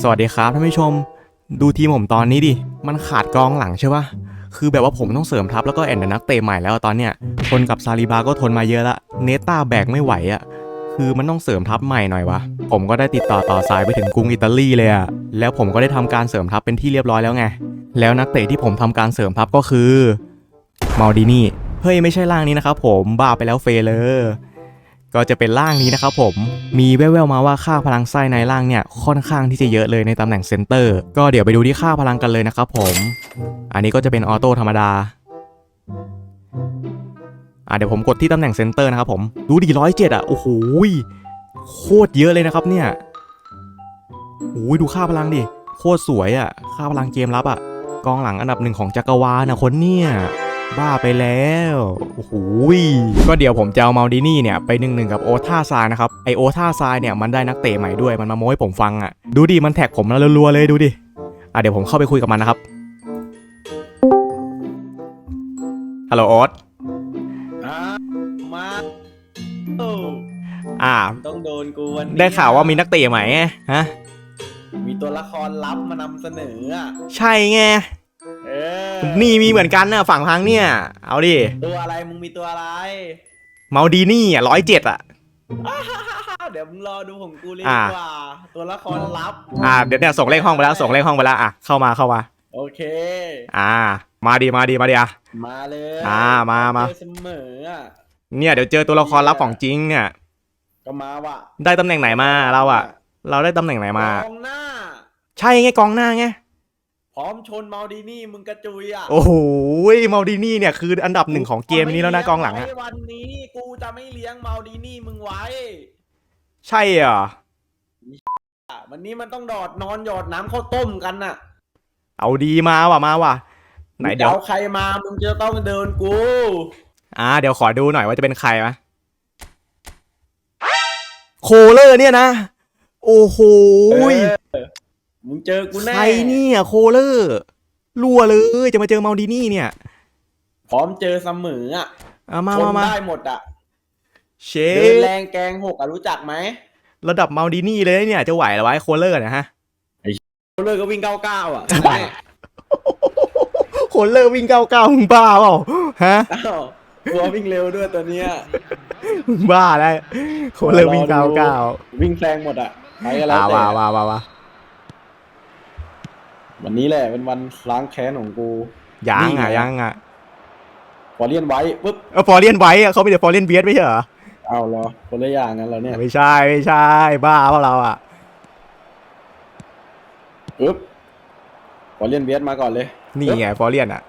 สวัสดีครับท่านผู้ชม ดูทีมผมตอนนี้ดิ มันขาดกองหลังใช่ปะคือแบบว่าผมต้องเสริมทัพแล้วก็แอนด์นักเตะใหม่แล้วตอนเนี้ยทนกับซาลิบาก็ทนมาเยอะละ เนต้าแบกไม่ไหวอะ่ะ คือมันต้องเสริมทัพใหม่หน่อยวะ ผมก็ได้ติดต่อต่อสายไปถึงกรุงอิตาลีเลยอะ่ะ แล้วผมก็ได้ทำการเสริมทัพเป็นที่เรียบร้อยแล้วไง แล้วนักเตะที่ผมทำการเสริมทัพก็คือมาดินี่ เฮ้ยไม่ใช่ร่างนี้นะครับผมบ้าไปแล้วเฟเลอร์ ก็จะเป็นร่างนี้นะครับผม มีแว่วๆมาว่าค่าพลังไส้ในร่างเนี่ยค่อนข้างที่จะเยอะเลยในตำแหน่งเซนเตอร์ ก็เดี๋ยวไปดูที่ค่าพลังกันเลยนะครับผม อันนี้ก็จะเป็นออโต้ธรรมดาอะเดี๋ยวผมกดที่ตำแหน่งเซนเตอร์นะครับผม ดูดีร้อยเจ็ดอะ โอ้โห โคตรเยอะเลยนะครับเนี่ยโอ้ยดูค่าพลังดิ โคตรสวยอะ ค่าพลังเกมรับอะ กองหลังอันดับหนึ่งของจักรวาลนะคนเนี่ย บ้าไปแล้วโอ้โหยก็เดี๋ยวผมจะเอามาดินี่เนี่ยไปหนึ่งหนึ่งกับโอท่าซายนะครับ ไอโอท่าซายเนี่ยมันได้นักเตะใหม่ด้วยมันมาโม้ให้ผมฟังอะ ดูดิมันแท็กผมแล้วรัวๆเลยดูดิอะเดี๋ยวผมเข้าไปคุยกับมันนะครับฮัลโหลโอ๊ตอ่ามาโอ้อ่า ต้องโดนกูวันนี้ได้ข่าวว่ามีนักเตะใหม่ไงฮะ มีตัวละครลับมานำเสนออะ ใช่ไงเออ นี่มีเหมือนกันนะฝั่งพังเนี่ย เอาดิ ตัวอะไรมึงมีตัวอะไร เมาดีนี่อะร้อยเจ็ดอะ เดี๋ยวมึงรอดูของกูเลยอ่าดีกว่า ตัวละครลับ อ่าเดี๋ยวเนี่ยส่งเลขห้องไปแล้วส่งเลขห้องไปแล้วอะเข้ามาเข้ามา โอเค อ่า มาดีมาดีมาดีอะ มาเลย อ่ามามาเจอเสมออะเนี่ยเดี๋ยวเจอตัวละครลับของจริงเนี่ย ก็มาว่ะ ได้ตำแหน่งไหนมาเราอะ เราได้ตำแหน่งไหนมากองหน้า ใช่ไงกองหน้าไงพร้ อมชนมาดีนี่มึงกระจุยอะโอ้โหเมาดีนี่เนี่ยคืออันดับหนึ่งของเกมนี้แล้วนะกองหลังอะไว้วันนี้กูจะไม่เลี้ยงมาดีนี่มึงไว้ ใช่เหรออะวันนี้มันต้องดอดนอนหยอดน้ำข้าวต้มกันน่ะ เอาดีมาว่ะมาว่ะ ไหนเดี๋ยวเอาใครมามึงจะต้องเดินกู อ่า เดี๋ยวขอดูหน่อยว่าจะเป็นใครมะโคเลอร์เนี่ยนะ โอ้โหยเออ มึงเจอกูแน่ใครเนี่ยโคเลอร์รัวเลยจะมาเจอเมาดินี่เนี่ย พร้อมเจอเสมออะเอามาชนมามาได้หมดอะเชเดินฟแรงแกงหกอะรู้จักไหมระดับเมาดินี่เลยเนี่ยจะไหวเหรอวะไอ้โคเลอร์เนะฮะเลิกก็วิ่งเก้าเก้าอะโคเลอร์วิ่งเก้าเก้ามึงบ้าเปล่าฮะอ้าวตัววิ่งเร็วด้วยตัวเนี้ยมึงบ้าแล้วโคเลอร์วิ่งเก้าเก้าวิ่งแซงหมดอะไปกันแล้วอ่าแต่ว่าว่าว่าว่า วันนี้แหละเป็นวันล้างแค้นของกูยังนี่อะไงยังอะพอเลียนไว้ปุ๊บเออฟอร์เรียนไว้อะเขาไม่ได้ฟอร์เรียนเบียสไม่ใช่เหรอเอาเหรอคนละอย่างกันแล้วเนี่ยไม่ใช่ไม่ใช่ บ้าเปล่าเราอะปุ๊บพอเลียนเวียดมาก่อนเลย นี่ไงฟอร์เรียนอะ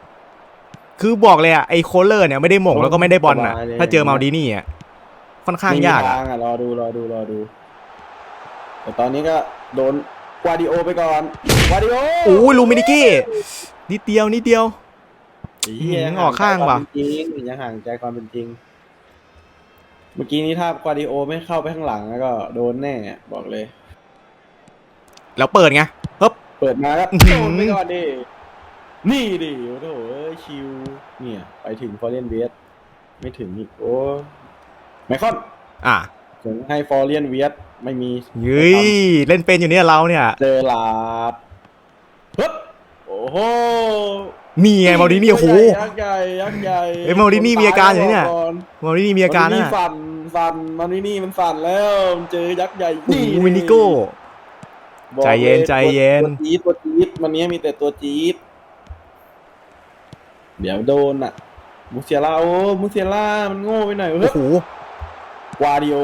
คือบอกเลยอะไอ้โคเลอร์เนี่ยไม่ได้หม่งแล้วก็ไม่ได้บอลอะสบายเลยถ้าเจอเมาดีนี่อะค่อนข้างไม่มียากทาอะงอะรอดูรอดูรอดูแต่ตอนนี้ก็โดนกวาดิโอไปก่อนก วาดิโอโอ้ยลูมินิกี้นิดเดียวนิดเดียวไอ้เหี้ยอืมออกข้างว่ะยังห่ใจความเป็นจริงยังห่างใจความเป็นจริง เมื่อกี้นี้ถ้ากวาดิโอไม่เข้าไปข้างหลังแล้วก็โดนแน่บอกเลย แล้วเปิดไงปึ๊บเปิดมาก็อื้อหือ โดนไปก่อนดิ นี่ดิโอ้โหเอ้ยชิว เนี่ย ไปถึงฟอร์เรนเวียดไม่ถึงอีกโอ้ไมคอนอะถึงให้ฟอร์เรนเวียดไม่มียุ้ยเล่นเป็นอยู่เนี่ยเราเนี่ย เจอลาดปึ๊บ โอ้โหนี่ไงเมาดีนี่โอ้โห ยักษ์ใหญ่ยักษ์ใหญ่เอ้ยเมาดินี่มีอาการอยู่เนี่ยเมาดีนี่มีอาการเมาดินะนี่สั่นสั่นมาดินี่มันสั่นแล้วมันเจอยักษ์ใหญ่โอ้โหมินิโก้ บอกใจเย็นลใจเย็น ตัวจี๊ดตัวจี๊ดวันนี้มีแต่ตัวจี๊ดเดี๋ยวโดนอะมูเซียล่าโอ้มูเซียล่ามันโง่ไปหน่อยโอ้เฮ้ยโห วาดิโอ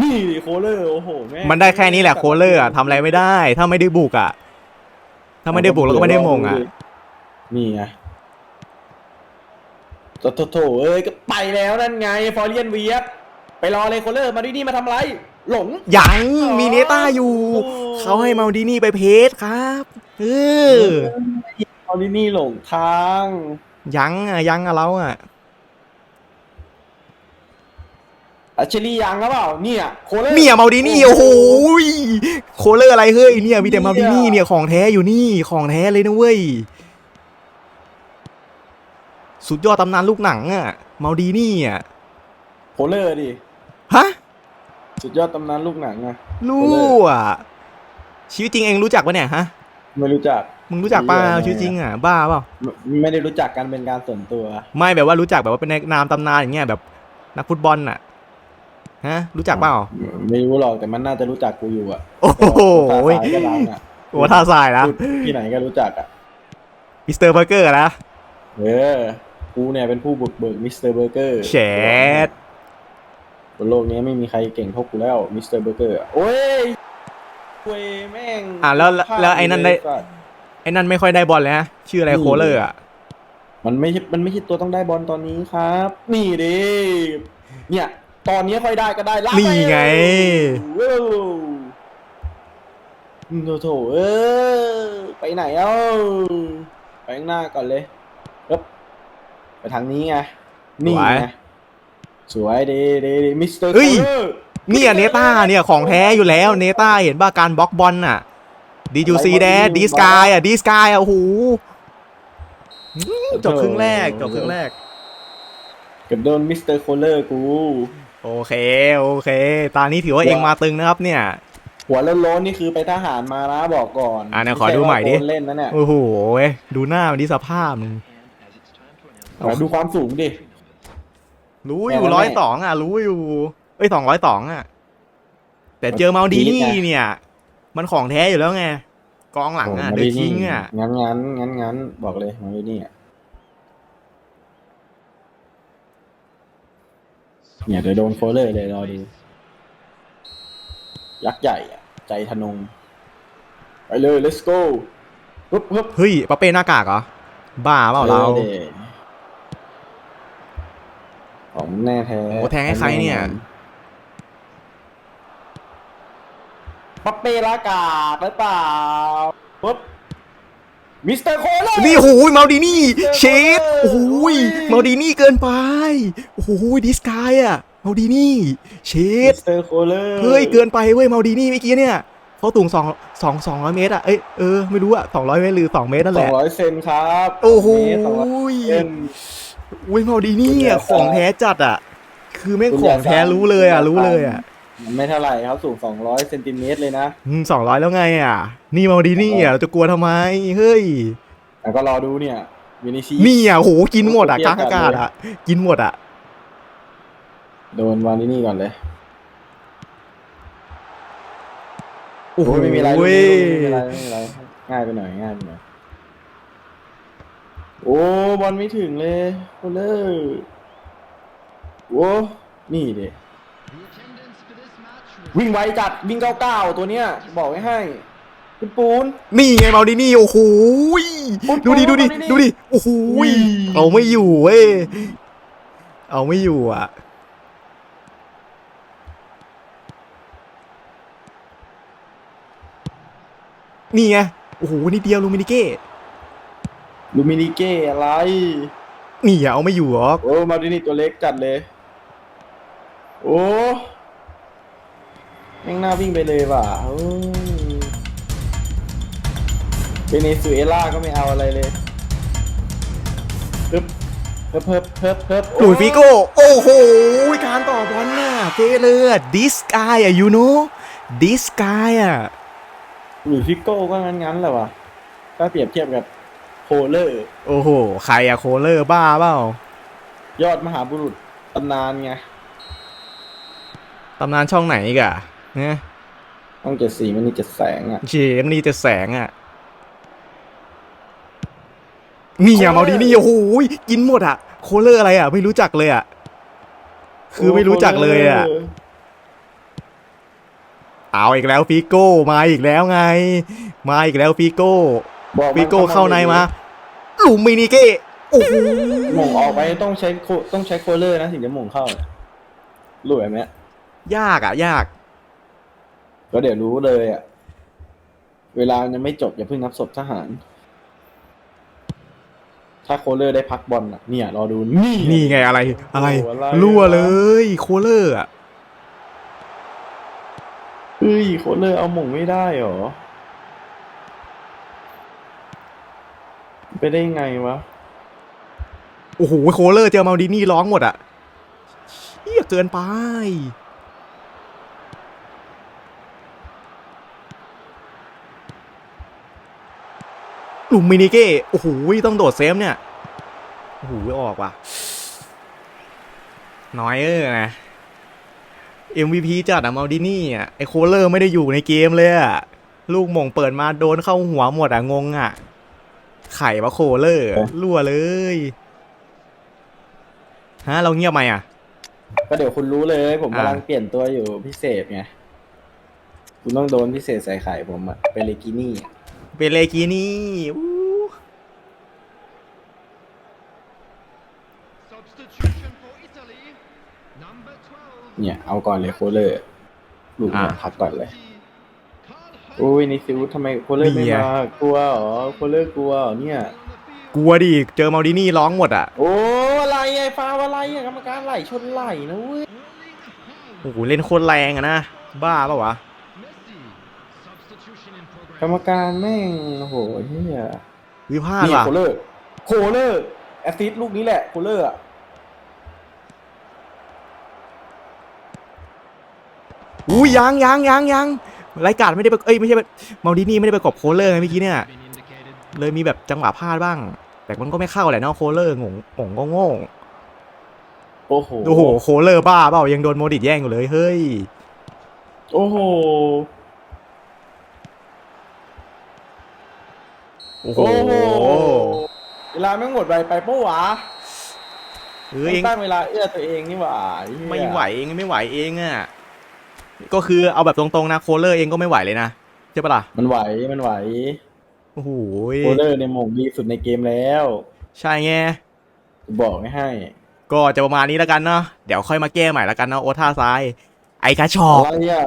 นี่ดิโคเลอร์โอ้โหแม่งมันได้แค่นี้แหละโคเลอร์อะทำอะไรไม่ได้ ถ้าไม่ได้บุกอะ ถ้าไม่ได้บุกแล้วก็ไม่ได้มงอะ นี่ไงโถโถโถเอ้ยก็ไปแล้วนั่นไง ฟอร์เรียนเวียดไปรอเลยโคเลอร์มาดินี่มาทำอะไร หลง ยังมีเนต้าอยู่โอ้เขาให้เมาดีนี่ไปเพจครับเออฟอร์ดินี่หลงทาง ยังอะยังอะเราอะ อัชลียังหรือเปล่าเนี่ยโคเลอร์เนี่ยเมาดีนี่โอ้โหยโคเลอร์อะไรเฮ้ยเนี่ยมีแต่เมาดีนี่เนี่ยของแท้อยู่นี่ของแท้เลยนะเว้ยสุดยอดตำนานลูกหนังอะเมาดีนี่อะโคเลอร์ดิ ฮะสุดยอดตำนานลูกหนังอะ ลู่อะชีวิตจริงเองรู้จักปะเนี่ยฮะไม่รู้จัก มึงรู้จักเปล่าไม่รู้ชีวิตจริงอะบ้าเปล่าไม่ไม่ได้รู้จักกันเป็นการส่วนตัว ไม่แบบว่ารู้จักแบบว่าเป็นในนามตำนานอย่างเงี้ยแบบนักฟุตบอลน่ะ ฮะ รู้จักเปล่าไม่รู้หรอกแต่มันน่าจะรู้จักกูอยู่อะโอ้โหภาษาก็ดังอะโอ้ท่าทรายนะพูดที่ไหนก็รู้จักอะมิสเตอร์เบอร์เกอร์นะเออกูเนี่ยเป็นผู้บุกเบิกมิสเตอร์เบอร์เกอร์แฉดบนโลกนี้ไม่มีใครเก่งเท่ากูแล้วมิสเตอร์เบอร์เกอร์โอ้ยคุยแม่งอะแล้วแล้วแล้วไอ้นั่นได้พลาเลยสัตว์ไอ้นั่นไม่ค่อยได้บอลเลยฮะชื่ออะไรนี่โคเลอร์อะมันไม่ใช่มันไม่ใช่ตัวต้องได้บอลตอนนี้ครับ นี่ดิเนี่ย ตอนนี้ค่อยได้ก็ได้รับนี่ไงว้าวโถโถเออไปไหนเอ้าไปข้างหน้าก่อนเลยปึ๊บไปทางนี้ไงนี่ไงสวยดีดีดีมิสเตอร์เฮ้ยเนี่ยเนต้าเนี่ยของแท้อยู่แล้วเนต้าเห็นป่ะการบล็อกบอลน่ะดีจูซีแดดดีสกายอะดีสกายอะโอ้โหอืมจบครึ่งแรกจบครึ่งแรกเกับโดนมิสเตอร์โคเลอร์กู โอเค โอเค ตอนนี้ถือว่าเองมาตึงนะครับเนี่ย หัวโล้นๆนี่คือไปทหารมานะบอกก่อนอะเนี่ยขอดูใหม่ดิไช่ว่าโกนเล่นนะเนี่ยโอ้โหเว้ยดูหน้ามันดิสภาพมึงขอดูความสูงดิ รู้อยู่แม่ร้อยแม่สองอะ รู้อยู่ เอ้ยสองร้อยสองอะ แต่เจอเมาดีนี่จี๊ดไงเนี่ย มันของแท้อยู่แล้วไง กองหลังอะโโเดอะคิงอะ งั้นงั้นงั้นงั้นบอกเลยมาดินี่อะ เนี่ยเดี๋ยวโดนโคเลอร์เลยรอดูยักษ์ใหญ่อะใจทะนง ไปเลย let's go ฮึบฮึบเฮ้ยปาเป้หน้ากากเหรอ บ้าเปล่าเราออดิของแน่แท้โอ้แทงให้ใครเนี่ยปัปเป้ละกาดหรือเปล่าปุ๊บ มิสเตอร์โคเลอร์นี่โอ้โหเมาดีนี่เชดโอ้โหเมาดีนี่เกินไปโอ้โหดิสกายอะเมาดีนี่เชมิดสเตอร์โคเลอร์เฮ้ยเกินไปเว้ยเมาดีนี่เมื่อกี้เนี่ยเขาตุงสองสองสองร้อยเมตรอะเอ้ยเออไม่รู้อะสองร้อยเมตรหรือสองเมตรนั่นสแหองละร้อยเซนครับโอ้โหสองร้อยเซนอุ้ยเมาดีนี่อะคุณขยายองแท้จัดอะคือแม่งคุณขยายองแท้ฟังรู้เลยอะคุณยายรู้เลยอะ มันไม่เท่าไหร่ครับสูงสองร้อยเซนติเมตรเลยนะ สองร้อยแล้วไงอะ นี่เมาดีนี่อะเราจะกลัวทำไม เฮ้ย แต่ก็รอดูเนี่ยวินิซีนี่อะโหกินหมดอะเทีกยลาบงกันอากาศเลยอะ กินหมดอะ โดนวานินี่ก่อนเลย โอ้โหไม่มีอะไรเว้ยไม่มีอะไรไม่มีอะไรง่ายไปหน่อยง่ายไปหน่อยโอ้บอลไม่ถึงเลยโคเลอร์โอ้นี่เด็ วิ่งไวจัดวิ่งเก้าเก้าตัวเนี้ยบอกไว้ให้คุณปูน นี่ไงเมาดินี่โอ้โหยปุ๊บดูดิดูดิเมาดินี่ดูดิโอ้โหยอุ้ยเอาไม่อยู่เว้ยเอาไม่อยู่อะนี่ไงโอ้โหนิดเดียวลูมินิเก้ลูมินิเก้อะไร นี่อะเอาไม่อยู่หรอกโอ้มาดินี่ตัวเล็กจัดเลย โอ้ แม่งหน้าวิ่งไปเลยว่ะโอ้เวเนซุเอลาก็ไม่เอาอะไรเลยเพิบเพิบเพิบเพิบเพิบหลุยส์ฟิโก้ โอ้โห การต่อบอลน่ะเฟเลือดดิสกายอะยูโนดิสกายอะหลุยส์ฟิโก้ก็งั้นๆแหละว่ะถ้าเปรียบเทียบกับโคเลอร์ โอ้โห ใครอะโคเลอร์บ้าเปล่า ยอดมหาบุรุษตำนานไง ตำนานช่องไหนอีกอะเนี่ยต้องเจ็ดสีมันนี่เจ็ดแสงอะเจมนี่จะแสงอะนี่อะโคเลอร์เมาดีนี่โอ้โหกินหมดอะ โคเลอร์อะไรอะ ไม่รู้จักเลยอะ คือไม่รู้จักเลยอะโโหเอาอีกแล้วฟิโก้มาอีกแล้วไง มาอีกแล้วฟิโก้บอกมันฟิโก้เข้าในมาลูมินิเก้โอ้โหหม่งออกไปต้องใช้โคต้องใช้โคเลอร์นะถึงจะหม่งเข้าเนี่ยรู้ไหมเนี่ยยากอะ ยาก ก็เดี๋ยวรู้เลยอะ เวลามันยังไม่จบอย่าเพิ่งนับศพทหาร ถ้าโคเลอร์ได้พักบอลอะ เนี่ย รอดูนี่ นี่ไงอะไร อะไร โอ้อะไร รั่ววะเลย โคเลอร์อะเฮ้ยโคเลอร์เอาหม่งไม่ได้เหรอ ไปได้ไงวะ โอ้โหโคเลอร์เจอเมาดีนี่ร้องหมดอะเฮียเกินไป ลุมมินิเก้โอ้โหต้องโดดเซฟเนี่ยโอ้โหออกว่ะน้อยเออนะ MVP จัดอะมาดินี่อะไอโคเลอร์ไม่ได้อยู่ในเกมเลยอะลูกหม่งเปิดมาโดนเข้าหัวหมดอะงงอะไข่ปะโคเลอร์รั่วเลยฮะเราเงียบไหมอะก็เดี๋ยวคุณรู้เลยผมอ่ากำลังเปลี่ยนตัวอยู่พิเศษไง คุณต้องโดนพิเศษใส่ไข่ผมอะเป็นเลกินี่อะ เบเลกีนี่อู้ Substitution for Italy. Number 12. เนี่ย เอาก่อนเลยโคเลอร์ลูกเนี่ยพักก่อนเลย Carl อุ้ยนิซิวทำไมโคเลอร์ไม่มากลัวเหรอโคเลอร์กลัวเหรอเนี่ยกลัวดิเจอมาดินี่ร้องหมดอะโอ้อะไรไอ้ฟาวอะไรอะกรรมการไหลชนไหลนะเว้ยโอ้โหเล่นโคตรแรงอะนะบ้าปะวะ Messi. Substitution in กรร progress. มการแม่งโอ้โหเฮียวิพลาดนี่ว่ะ โคเลอร์โคเลอร์แอสซิสต์ลูกนี้แหละโคเลอร์อะอุ้ยยังยังยังยังรายการไม่ได้ไปเอ้ยไม่ใช่มาดินี่ไม่ได้ไปกบโคเลอร์ไงเมื่อกี้เนี่ย Been indicated. เลยมีแบบจังหวะพลาดบ้าง แต่มันก็ไม่เข้าแหละเนาะโคเลอร์งงงงก็โง่โอ้โหโอ้โหโคเลอร์บ้าเปล่ายังโดนโมดิตแย่งอยู่เลยเฮ้ย โอ้โห โอ้โหโอ้โห เวลาแม่งหมดไปไปปะวะเฮ้ยต้เอองงตั้งเวลาเอื้อตัวเองนี่หว่าเยไม่ไหวเองไม่ไหวเองอะก็คือเอาแบบตรงๆนะโคเลอร์เองก็ไม่ไหวเลยนะใช่ปะล่ะมันไหวมันไหวโอ้โหโคเลอร์ในยหมงดีสุดในเกมแล้ว ใช่ไงบอกไม่ให้ ก็จะประมาณนี้แล้วกันเนาะเดี๋ยวค่อยมาแก้ใหม่แล้วกันเนาะโอท่าซ้าย ไอ้กระชอกอะไรอะ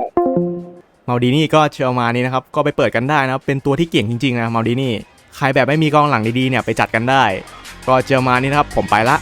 มาดีนี่ก็เชื่อมานี้นะครับ ก็ไปเปิดกันได้นะครับเป็นตัวที่เก่งจริงๆนะมาดีนี่ ใครแบบไม่มีกองหลังดีๆเนี่ยไปจัดกันได้ ก็เจอมานี่นะครับผมไปละ